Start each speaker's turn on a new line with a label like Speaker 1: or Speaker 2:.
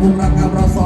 Speaker 1: บุญรักรามรอสอ